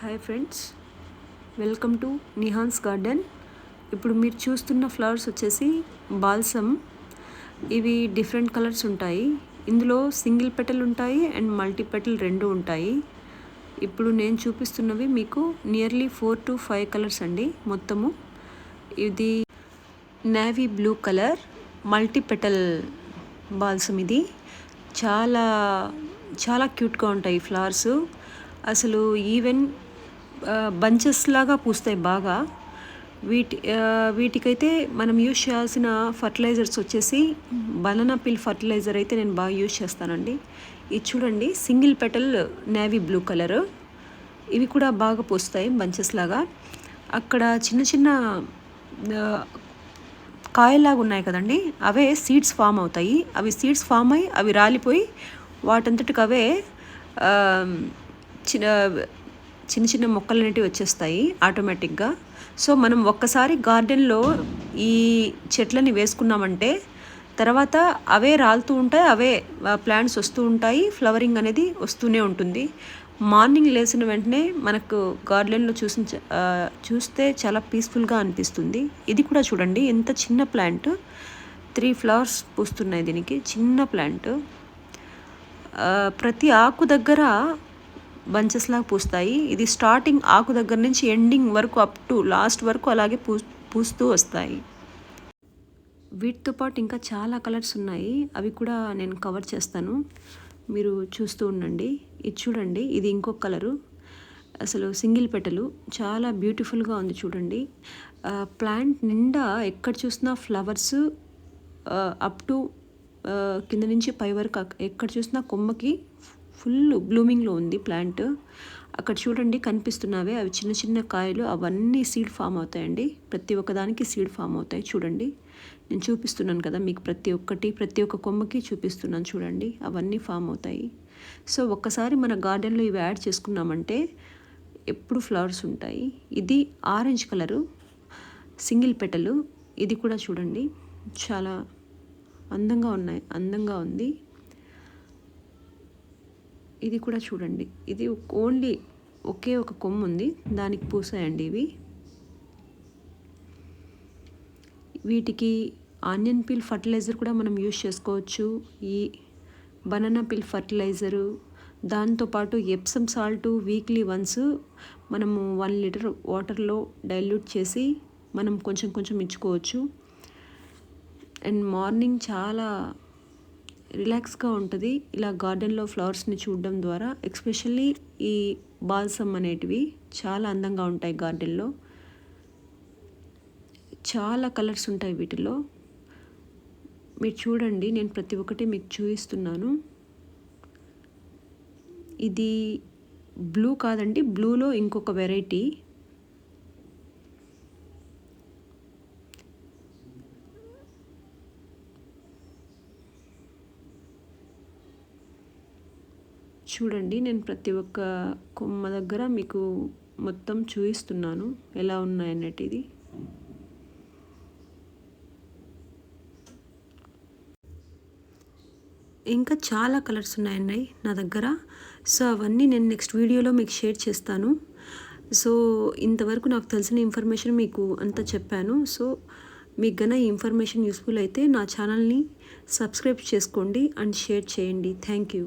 Hi friends welcome to Nihan's garden. ఇప్పుడు మీరు చూస్తున్న ఫ్లవర్స్ వచ్చేసి బాల్సమ్. ఇవి డిఫరెంట్ కలర్స్ ఉంటాయి. ఇందులో సింగిల్ పెటల్ ఉంటాయి అండ్ మల్టీ పెటల్ రెండు ఉంటాయి. ఇప్పుడు నేను చూపిస్తున్నవి మీకు nearly four to five colours అండి మొత్తము. ఇది navy blue colour multi petal balsam ఇది. చాలా చాలా క్యూట్గా ఉంటాయి ఫ్లవర్స్. అసలు ఈవెన్ బంచెస్ లాగా పూస్తాయి బాగా. వీటి వీటికైతే మనం యూజ్ చేయాల్సిన ఫర్టిలైజర్స్ వచ్చేసి బనానా పిల్ ఫర్టిలైజర్ అయితే నేను బాగా యూజ్ చేస్తానండి. ఇది చూడండి single petal navy blue colour. ఇవి కూడా బాగా పూస్తాయి బంచెస్ లాగా. అక్కడ చిన్న చిన్న కాయల్లాగా ఉన్నాయి కదండి అవే సీడ్స్ ఫామ్ అవుతాయి. అవి సీడ్స్ ఫామ్ అయ్యి అవి రాలిపోయి వాటంతటికి అవే చిన్న చిన్న చిన్న మొక్కలు అనేటివి వచ్చేస్తాయి ఆటోమేటిక్గా సో మనం ఒక్కసారి గార్డెన్లో ఈ చెట్లని వేసుకున్నామంటే తర్వాత అవే రాలుతూ ఉంటాయి అవే ప్లాంట్స్ వస్తూ ఉంటాయి ఫ్లవరింగ్ అనేది వస్తూనే ఉంటుంది. మార్నింగ్ లేచిన వెంటనే మనకు గార్డెన్లో చూసి చూస్తే చాలా పీస్ఫుల్గా అనిపిస్తుంది. ఇది కూడా చూడండి ఎంత చిన్న ప్లాంట్. త్రీ ఫ్లవర్స్ పూస్తున్నాయి దీనికి చిన్న ప్లాంట్. ప్రతి ఆకు దగ్గర బంచెస్ లాగా పూస్తాయి. ఇది స్టార్టింగ్ ఆకు దగ్గర నుంచి ఎండింగ్ వరకు అప్ టు లాస్ట్ వరకు అలాగే పూ పూస్తూ వస్తాయి. వీటితో పాటు ఇంకా చాలా కలర్స్ ఉన్నాయి. అవి కూడా నేను కవర్ చేస్తాను. మీరు చూస్తూ ఉండండి. ఇది చూడండి. ఇది ఇంకొక కలరు. అసలు సింగిల్ పెటలు చాలా బ్యూటిఫుల్గా ఉంది చూడండి. ప్లాంట్ నిండా ఎక్కడ చూసినా ఫ్లవర్స్ అప్ టు కింద నుంచి పై వరకు ఎక్కడ చూసినా కొమ్మకి ఫుల్ బ్లూమింగ్లో ఉంది ప్లాంట్. అక్కడ చూడండి కనిపిస్తున్నవే. అవి చిన్న చిన్న కాయలు. అవన్నీ సీడ్ ఫామ్ అవుతాయండి. ప్రతి ఒక్కదానికి సీడ్ ఫామ్ అవుతాయి. చూడండి. నేను చూపిస్తున్నాను కదా మీకు ప్రతి ఒక్కటి ప్రతి ఒక్క కొమ్మకి చూపిస్తున్నాను చూడండి. అవన్నీ ఫామ్ అవుతాయి. సో ఒక్కసారి మన గార్డెన్లో ఇవి యాడ్ చేసుకున్నామంటే ఎప్పుడు ఫ్లవర్స్ ఉంటాయి. ఇది ఆరెంజ్ కలరు సింగిల్ పెటలు ఇది కూడా చూడండి. చాలా అందంగా ఉన్నాయి. అందంగా ఉంది. ఇది కూడా చూడండి. ఇది ఓన్లీ ఒకే ఒక కొమ్ము ఉంది. దానికి పూసాయండి ఇవి. వీటికి ఆనియన్ పిల్ ఫర్టిలైజర్ కూడా మనం యూజ్ చేసుకోవచ్చు. ఈ బనానా పిల్ ఫర్టిలైజరు దాంతోపాటు ఎప్సమ్ సాల్ట్ వీక్లీ వన్స్ మనము వన్ లీటర్ వాటర్లో డైల్యూట్ చేసి మనం కొంచెం కొంచెం ఇచ్చుకోవచ్చు. అండ్ మార్నింగ్ చాలా రిలాక్స్గా ఉంటుంది. ఇలా గార్డెన్లో ఫ్లవర్స్ని చూడడం ద్వారా ఎక్స్పెషల్లీ ఈ బాల్సమ్ అనేటివి చాలా అందంగా ఉంటాయి గార్డెన్లో. చాలా కలర్స్ ఉంటాయి వీటిలో. మీరు చూడండి నేను ప్రతి ఒక్కటి మీకు చూపిస్తున్నాను. ఇది బ్లూ కాదండి బ్లూలో ఇంకొక వెరైటీ. చూడండి నేను ప్రతి ఒక్క కొమ్మ దగ్గర మీకు మొత్తం చూపిస్తున్నాను. ఎలా ఉన్నాయన్నటిది ఇంకా చాలా కలర్స్ ఉన్నాయండి నా దగ్గర. సో అవన్నీ నేను నెక్స్ట్ వీడియోలో మీకు షేర్ చేస్తాను. సో ఇంతవరకు నాకు తెలిసిన ఇన్ఫర్మేషన్ మీకు అంతా చెప్పాను. సో మీకు గన ఈ ఇన్ఫర్మేషన్ యూస్ఫుల్ అయితే నా ఛానల్ని సబ్స్క్రైబ్ చేసుకోండి అండ్ షేర్ చేయండి. Thank you.